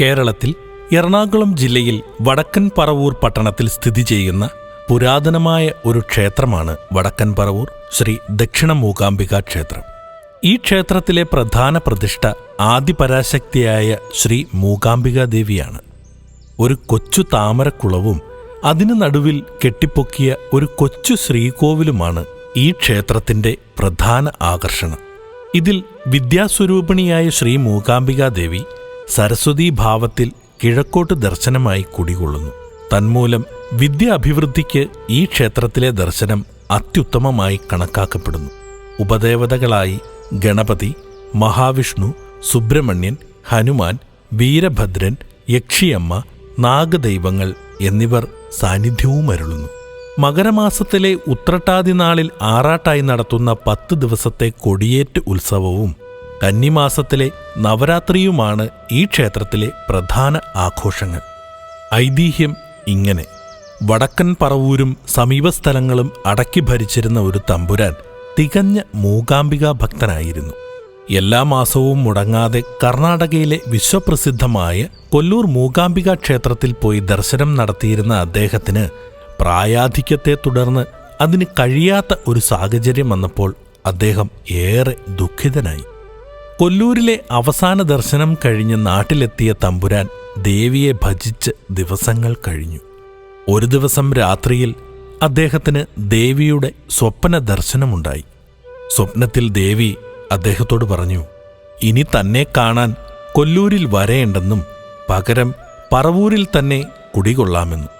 കേരളത്തിൽ എറണാകുളം ജില്ലയിൽ വടക്കൻ പറവൂർ പട്ടണത്തിൽ സ്ഥിതി ചെയ്യുന്ന പുരാതനമായ ഒരു ക്ഷേത്രമാണ് വടക്കൻ പറവൂർ ശ്രീ ദക്ഷിണ മൂകാംബിക ക്ഷേത്രം. ഈ ക്ഷേത്രത്തിലെ പ്രധാന പ്രതിഷ്ഠ ആദിപരാശക്തിയായ ശ്രീ മൂകാംബിക ദേവിയാണ്. ഒരു കൊച്ചു താമരക്കുളവും അതിനു നടുവിൽ കെട്ടിപ്പൊക്കിയ ഒരു കൊച്ചു ശ്രീകോവിലുമാണ് ഈ ക്ഷേത്രത്തിന്റെ പ്രധാന ആകർഷണം. ഇതിൽ വിദ്യാസ്വരൂപിണിയായ ശ്രീ മൂകാംബികാ ദേവി സരസ്വതീ ഭാവത്തിൽ കിഴക്കോട്ട് ദർശനമായി കുടികൊള്ളുന്നു. തന്മൂലം വിദ്യ അഭിവൃദ്ധിക്ക് ഈ ക്ഷേത്രത്തിലെ ദർശനം അത്യുത്തമമായി കണക്കാക്കപ്പെടുന്നു. ഉപദേവതകളായി ഗണപതി മഹാവിഷ്ണു സുബ്രഹ്മണ്യൻ ഹനുമാൻ വീരഭദ്രൻ യക്ഷിയമ്മ നാഗദൈവങ്ങൾ എന്നിവർ സാന്നിധ്യവും അരുളുന്നു മകരമാസത്തിലെ ഉത്രട്ടാതി നാളിൽ ആറാട്ടായി നടത്തുന്ന പത്ത് ദിവസത്തെ കൊടിയേറ്റ് ഉത്സവവും കന്നിമാസത്തിലെ നവരാത്രിയുമാണ് ഈ ക്ഷേത്രത്തിലെ പ്രധാന ആഘോഷങ്ങൾ. ഐതിഹ്യം ഇങ്ങനെ. വടക്കൻ പറവൂരും സമീപസ്ഥലങ്ങളും അടക്കി ഭരിച്ചിരുന്ന ഒരു തമ്പുരാൻ തികഞ്ഞ മൂകാംബിക ഭക്തനായിരുന്നു. എല്ലാ മാസവും മുടങ്ങാതെ കർണാടകയിലെ വിശ്വപ്രസിദ്ധമായ കൊല്ലൂർ മൂകാംബിക ക്ഷേത്രത്തിൽ പോയി ദർശനം നടത്തിയിരുന്ന അദ്ദേഹത്തിന് പ്രായാധിക്യത്തെ തുടർന്ന് അതിന് കഴിയാത്ത ഒരു സാഹചര്യം വന്നപ്പോൾ അദ്ദേഹം ഏറെ ദുഃഖിതനായി. കൊല്ലൂരിലെ അവസാന ദർശനം കഴിഞ്ഞ് നാട്ടിലെത്തിയ തമ്പുരാൻ ദേവിയെ ഭജിച്ച് ദിവസങ്ങൾ കഴിഞ്ഞു. ഒരു ദിവസം രാത്രിയിൽ അദ്ദേഹത്തിന് ദേവിയുടെ സ്വപ്ന ദർശനമുണ്ടായി. സ്വപ്നത്തിൽ ദേവി അദ്ദേഹത്തോട് പറഞ്ഞു ഇനി തന്നെ കാണാൻ കൊല്ലൂരിൽ വരേണ്ടെന്നും പകരം പറവൂരിൽ തന്നെ കുടികൊള്ളാമെന്നും.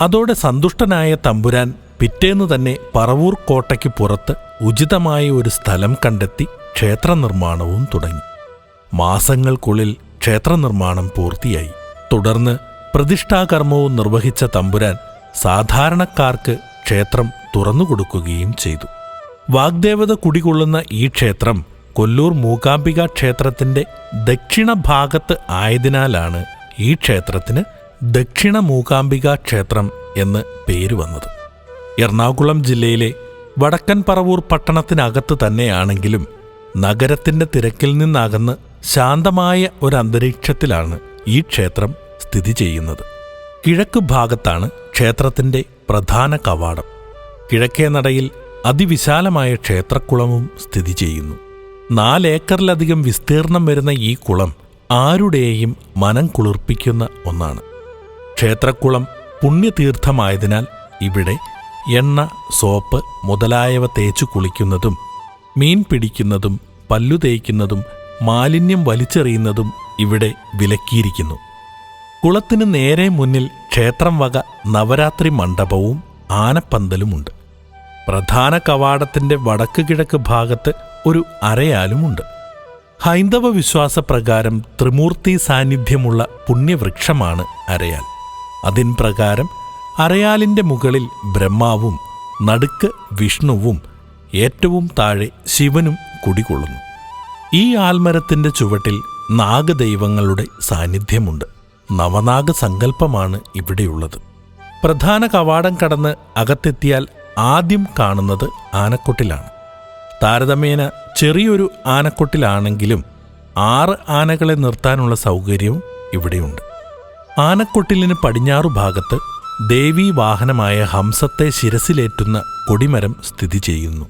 അതോടെ സന്തുഷ്ടനായ തമ്പുരാൻ പിറ്റേന്ന് തന്നെ പറവൂർ കോട്ടയ്ക്ക് പുറത്ത് ഉചിതമായ ഒരു സ്ഥലം കണ്ടെത്തി ക്ഷേത്രനിർമ്മാണവും തുടങ്ങി. മാസങ്ങൾക്കുള്ളിൽ ക്ഷേത്ര നിർമ്മാണം പൂർത്തിയായി. തുടർന്ന് പ്രതിഷ്ഠാകർമ്മവും നിർവഹിച്ച തമ്പുരാൻ സാധാരണക്കാർക്ക് ക്ഷേത്രം തുറന്നുകൊടുക്കുകയും ചെയ്തു. വാഗ്ദേവത കുടികൊള്ളുന്ന ഈ ക്ഷേത്രം കൊല്ലൂർ മൂകാംബിക ക്ഷേത്രത്തിന്റെ ദക്ഷിണ ഭാഗത്ത് ആയതിനാലാണ് ഈ ക്ഷേത്രത്തിന് ദക്ഷിണ മൂകാംബിക ക്ഷേത്രം എന്ന് പേര് വന്നത്. എറണാകുളം ജില്ലയിലെ വടക്കൻ പറവൂർ പട്ടണത്തിനകത്ത് തന്നെയാണെങ്കിലും നഗരത്തിന്റെ തിരക്കിൽ നിന്നകന്ന് ശാന്തമായ ഒരു അന്തരീക്ഷത്തിലാണ് ഈ ക്ഷേത്രം സ്ഥിതി ചെയ്യുന്നത്. കിഴക്ക് ഭാഗത്താണ് ക്ഷേത്രത്തിന്റെ പ്രധാന കവാടം. കിഴക്കേ നടയിൽ അതിവിശാലമായ ക്ഷേത്രക്കുളവും സ്ഥിതി ചെയ്യുന്നു. നാലേക്കറിലധികം വിസ്തീർണം വരുന്ന ഈ കുളം ആരുടെയും മനം കുളിർപ്പിക്കുന്ന ഒന്നാണ്. ക്ഷേത്രക്കുളം പുണ്യതീർത്ഥമായതിനാൽ ഇവിടെ എണ്ണ സോപ്പ് മുതലായവ തേച്ചു കുളിക്കുന്നതും മീൻ പിടിക്കുന്നതും പല്ലു തേയ്ക്കുന്നതും മാലിന്യം വലിച്ചെറിയുന്നതും ഇവിടെ വിലക്കിയിരിക്കുന്നു. കുളത്തിന് നേരെ മുന്നിൽ ക്ഷേത്രം വക നവരാത്രി മണ്ഡപവും ആനപ്പന്തലുമുണ്ട്. പ്രധാന കവാടത്തിന്റെ വടക്ക് കിഴക്ക് ഭാഗത്ത് ഒരു അരയാലുമുണ്ട്. ഹൈന്ദവ വിശ്വാസപ്രകാരം ത്രിമൂർത്തി സാന്നിധ്യമുള്ള പുണ്യവൃക്ഷമാണ് അരയാൽ. അതിൻ പ്രകാരം അരയാലിന്റെ മുകളിൽ ബ്രഹ്മാവും നടുക്ക് വിഷ്ണുവും ഏറ്റവും താഴെ ശിവനും കുടികൊള്ളുന്നു. ഈ ആൽമരത്തിന്റെ ചുവട്ടിൽ നാഗദൈവങ്ങളുടെ സാന്നിധ്യമുണ്ട്. നവനാഗ സങ്കല്പമാണ് ഇവിടെയുള്ളത്. പ്രധാന കവാടം കടന്ന് അകത്തെത്തിയാൽ ആദ്യം കാണുന്നത് ആനക്കൊട്ടിലാണ്. താരതമ്യേന ചെറിയൊരു ആനക്കൊട്ടിലാണെങ്കിലും ആറ് ആനകളെ നിർത്താനുള്ള സൗകര്യവും ഇവിടെയുണ്ട്. ആനക്കൊട്ടിലിന് പടിഞ്ഞാറു ഭാഗത്ത് ദേവീ വാഹനമായ ഹംസത്തെ ശിരസിലേറ്റുന്ന കൊടിമരം സ്ഥിതി ചെയ്യുന്നു.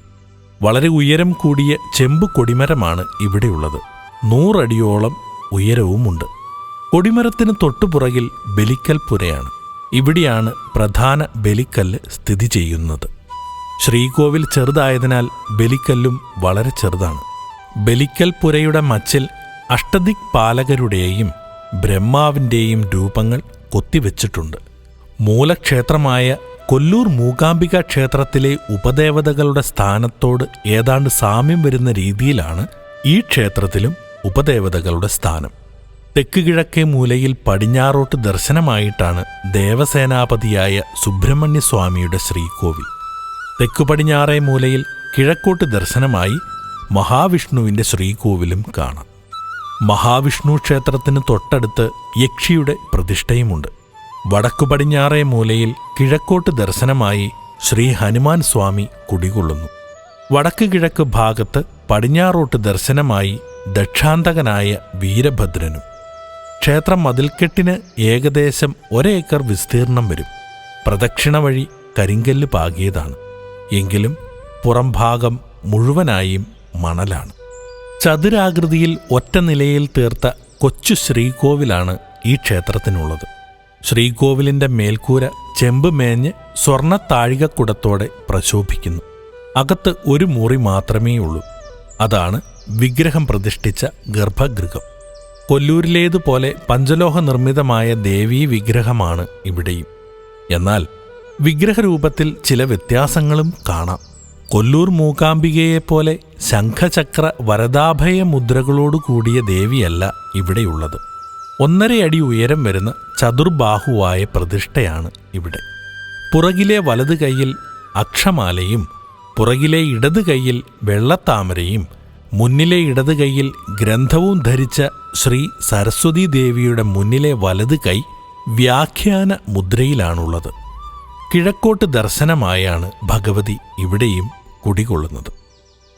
വളരെ ഉയരം കൂടിയ ചെമ്പ് കൊടിമരമാണ് ഇവിടെയുള്ളത്. നൂറടിയോളം ഉയരവുമുണ്ട്. കൊടിമരത്തിന് തൊട്ടുപുറകിൽ ബലിക്കൽ പുരയാണ്. ഇവിടെയാണ് പ്രധാന ബലിക്കല്ല് സ്ഥിതി ചെയ്യുന്നത്. ശ്രീകോവിൽ ചെറുതായതിനാൽ ബലിക്കല്ലും വളരെ ചെറുതാണ്. ബലിക്കൽ പുരയുടെ മച്ചിൽ അഷ്ടദിക് പാലകരുടെയും ബ്രഹ്മാവിന്റെയും രൂപങ്ങൾ കൊത്തിവെച്ചിട്ടുണ്ട്. മൂലക്ഷേത്രമായ കൊല്ലൂർ മൂകാംബിക ക്ഷേത്രത്തിലെ ഉപദേവതകളുടെ സ്ഥാനത്തോട് ഏതാണ്ട് സാമ്യം വരുന്ന രീതിയിലാണ് ഈ ക്ഷേത്രത്തിലും ഉപദേവതകളുടെ സ്ഥാനം. തെക്ക് കിഴക്കേ മൂലയിൽ പടിഞ്ഞാറോട്ട് ദർശനമായിട്ടാണ് ദേവസേനാപതിയായ സുബ്രഹ്മണ്യസ്വാമിയുടെ ശ്രീകോവിൽ. തെക്കു പടിഞ്ഞാറേ മൂലയിൽ കിഴക്കോട്ട് ദർശനമായി മഹാവിഷ്ണുവിന്റെ ശ്രീകോവിലും കാണാം. മഹാവിഷ്ണു ക്ഷേത്രത്തിന് തൊട്ടടുത്ത് യക്ഷിയുടെ പ്രതിഷ്ഠയുമുണ്ട്. വടക്കു പടിഞ്ഞാറേ മൂലയിൽ കിഴക്കോട്ട് ദർശനമായി ശ്രീ ഹനുമാൻ സ്വാമി കുടികൊള്ളുന്നു. വടക്ക് കിഴക്ക് ഭാഗത്ത് പടിഞ്ഞാറോട്ട് ദർശനമായി ദക്ഷാന്തകനായ വീരഭദ്രനും. ക്ഷേത്രം മതിൽക്കെട്ടിന് ഏകദേശം ഒരേക്കർ വിസ്തീർണം വരും. പ്രദക്ഷിണ വഴി കരിങ്കല്ല് പാകിയതാണ്. എങ്കിലും പുറംഭാഗം മുഴുവനായും മണലാണ്. ചതുരാകൃതിയിൽ ഒറ്റ നിലയിൽ തീർത്ത കൊച്ചു ശ്രീകോവിലാണ് ഈ ക്ഷേത്രത്തിനുള്ളത്. ശ്രീകോവിലിന്റെ മേൽക്കൂര ചെമ്പ് മേഞ്ഞ് സ്വർണ താഴികക്കുടത്തോടെ പ്രശോഭിക്കുന്നു. അകത്ത് ഒരു മുറി മാത്രമേ ഉള്ളൂ അതാണ് വിഗ്രഹം പ്രതിഷ്ഠിച്ച ഗർഭഗൃഹം. കൊല്ലൂരിലേതുപോലെ പഞ്ചലോഹ നിർമ്മിതമായ ദേവീ വിഗ്രഹമാണ് ഇവിടെയും. എന്നാൽ വിഗ്രഹരൂപത്തിൽ ചില വ്യത്യാസങ്ങളും കാണാം. കൊല്ലൂർ മൂകാംബികയെപ്പോലെ ശംഖചക്ര വരദാഭയ മുദ്രകളോടു കൂടിയ ദേവിയല്ല ഇവിടെയുള്ളത്. ഒന്നരയടി ഉയരം വരുന്ന ചതുർബാഹുവായ പ്രതിഷ്ഠയാണ് ഇവിടെ. പുറകിലെ വലത് കൈയിൽ അക്ഷമാലയും പുറകിലെ ഇടത് കൈയിൽ വെള്ളത്താമരയും മുന്നിലെ ഇടത് കൈയിൽ ഗ്രന്ഥവും ധരിച്ച ശ്രീ സരസ്വതി ദേവിയുടെ മുന്നിലെ വലത് കൈ വ്യാഖ്യാന മുദ്രയിലാണുള്ളത്. കിഴക്കോട്ട് ദർശനമായാണ് ഭഗവതി ഇവിടെയും കുടികൊള്ളുന്നത്.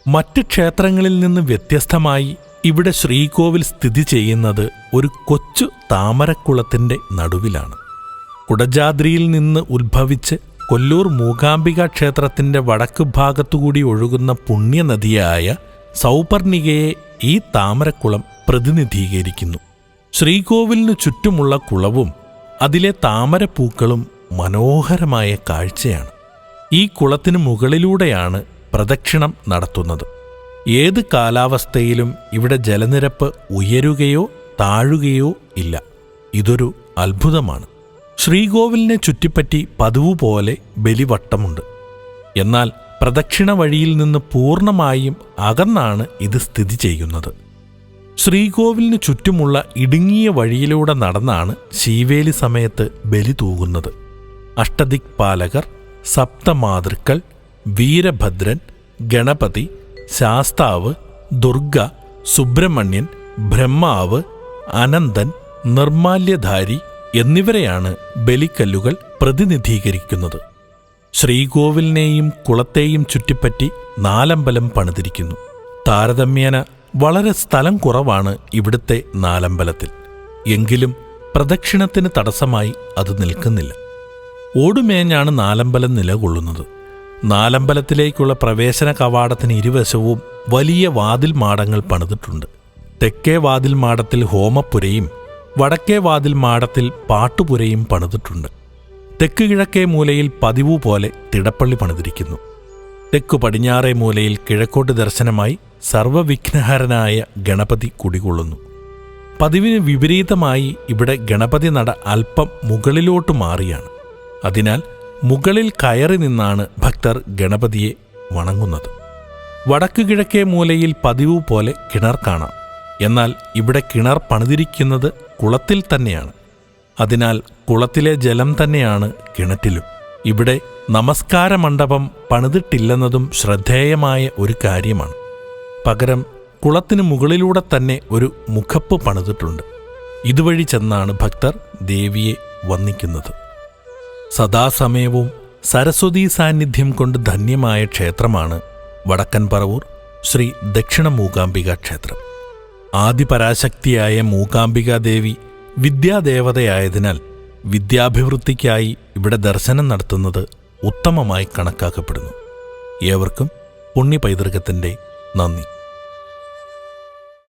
മറ്റ് ക്ഷേത്രങ്ങളിൽ നിന്ന് വ്യത്യസ്തമായി ഇവിടെ ശ്രീകോവിൽ സ്ഥിതി ചെയ്യുന്നത് ഒരു കൊച്ചു താമരക്കുളത്തിന്റെ നടുവിലാണ്. കുടജാദ്രിയിൽ നിന്ന് ഉത്ഭവിച്ച് കൊല്ലൂർ മൂകാംബിക ക്ഷേത്രത്തിന്റെ വടക്ക് ഭാഗത്തുകൂടി ഒഴുകുന്ന പുണ്യനദിയായ സൗപർണികയെ ഈ താമരക്കുളം പ്രതിനിധീകരിക്കുന്നു. ശ്രീകോവിലിനു ചുറ്റുമുള്ള കുളവും അതിലെ താമരപ്പൂക്കളും മനോഹരമായ കാഴ്ചയാണ്. ഈ കുളത്തിനു മുകളിലൂടെയാണ് പ്രദക്ഷിണം നടത്തുന്നത്. ഏത് കാലാവസ്ഥയിലും ഇവിടെ ജലനിരപ്പ് ഉയരുകയോ താഴുകയോ ഇല്ല. ഇതൊരു അത്ഭുതമാണ്. ശ്രീകോവിലിനെ ചുറ്റിപ്പറ്റി പതിവ് പോലെ ബലിവട്ടമുണ്ട്. എന്നാൽ പ്രദക്ഷിണ വഴിയിൽ നിന്ന് പൂർണമായും അകന്നാണ് ഇത് സ്ഥിതി ചെയ്യുന്നത്. ശ്രീകോവിലിന് ചുറ്റുമുള്ള ഇടുങ്ങിയ വഴിയിലൂടെ നടന്നാണ് ശീവേലി സമയത്ത് ബലി തൂകുന്നത്. അഷ്ടദിക്പാലകർ സപ്തമാതൃക്കൾ വീരഭദ്രൻ ഗണപതി ശാസ്താവ് ദുർഗ സുബ്രഹ്മണ്യൻ ബ്രഹ്മാവ് അനന്തൻ നിർമാല്യധാരി എന്നിവരെയാണ് ബലിക്കല്ലുകൾ പ്രതിനിധീകരിക്കുന്നത്. ശ്രീകോവിലിനെയും കുളത്തെയും ചുറ്റിപ്പറ്റി നാലമ്പലം പണിതിരിക്കുന്നു. താരതമ്യേന വളരെ സ്ഥലം കുറവാണ് ഇവിടുത്തെ നാലമ്പലത്തിൽ. എങ്കിലും പ്രദക്ഷിണത്തിന് തടസ്സമായി അത് നിൽക്കുന്നില്ല. ഓടുമേഞ്ഞാണ് നാലമ്പലം നിലകൊള്ളുന്നത്. നാലമ്പലത്തിലേക്കുള്ള പ്രവേശന കവാടത്തിന് ഇരുവശവും വലിയ വാതിൽ മാടങ്ങൾ പണിതിട്ടുണ്ട്. തെക്കേ വാതിൽ മാടത്തിൽ ഹോമപ്പുരയും വടക്കേ വാതിൽ മാടത്തിൽ പാട്ടുപുരയും പണിതിട്ടുണ്ട്. തെക്ക് കിഴക്കേ മൂലയിൽ പതിവു പോലെ തിടപ്പള്ളി പണിതിരിക്കുന്നു. തെക്കു പടിഞ്ഞാറേ മൂലയിൽ കിഴക്കോട്ട് ദർശനമായി സർവവിഘ്നഹരനായ ഗണപതി കുടികൊള്ളുന്നു. പതിവിന് വിപരീതമായി ഇവിടെ ഗണപതി നട അല്പം മുകളിലോട്ട് മാറിയാണ്. അതിനാൽ മുകളിൽ കയറി നിന്നാണ് ഭക്തർ ഗണപതിയെ വണങ്ങുന്നത്. വടക്കു കിഴക്കേ മൂലയിൽ പതിവ് പോലെ കിണർ കാണാം. എന്നാൽ ഇവിടെ കിണർ പണിതിരിക്കുന്നത് കുളത്തിൽ തന്നെയാണ്. അതിനാൽ കുളത്തിലെ ജലം തന്നെയാണ് കിണറ്റിലും. ഇവിടെ നമസ്കാര മണ്ഡപം പണിതിട്ടില്ലെന്നതും ശ്രദ്ധേയമായ ഒരു കാര്യമാണ്. പകരം കുളത്തിന് മുകളിലൂടെ തന്നെ ഒരു മുഖപ്പ് പണിതിട്ടുണ്ട്. ഇതുവഴി ചെന്നാണ് ഭക്തർ ദേവിയെ വന്ദിക്കുന്നത്. സദാസമയവും സരസ്വതീ സാന്നിധ്യം കൊണ്ട് ധന്യമായ ക്ഷേത്രമാണ് വടക്കൻ പറവൂർ ശ്രീ ദക്ഷിണ മൂകാംബിക ക്ഷേത്രം. ആദിപരാശക്തിയായ മൂകാംബിക ദേവി വിദ്യാദേവതയായതിനാൽ വിദ്യാഭിവൃദ്ധിക്കായി ഇവിടെ ദർശനം നടത്തുന്നത് ഉത്തമമായി കണക്കാക്കപ്പെടുന്നു. ഏവർക്കും പുണ്യപൈതൃകത്തിന്റെ നന്ദി.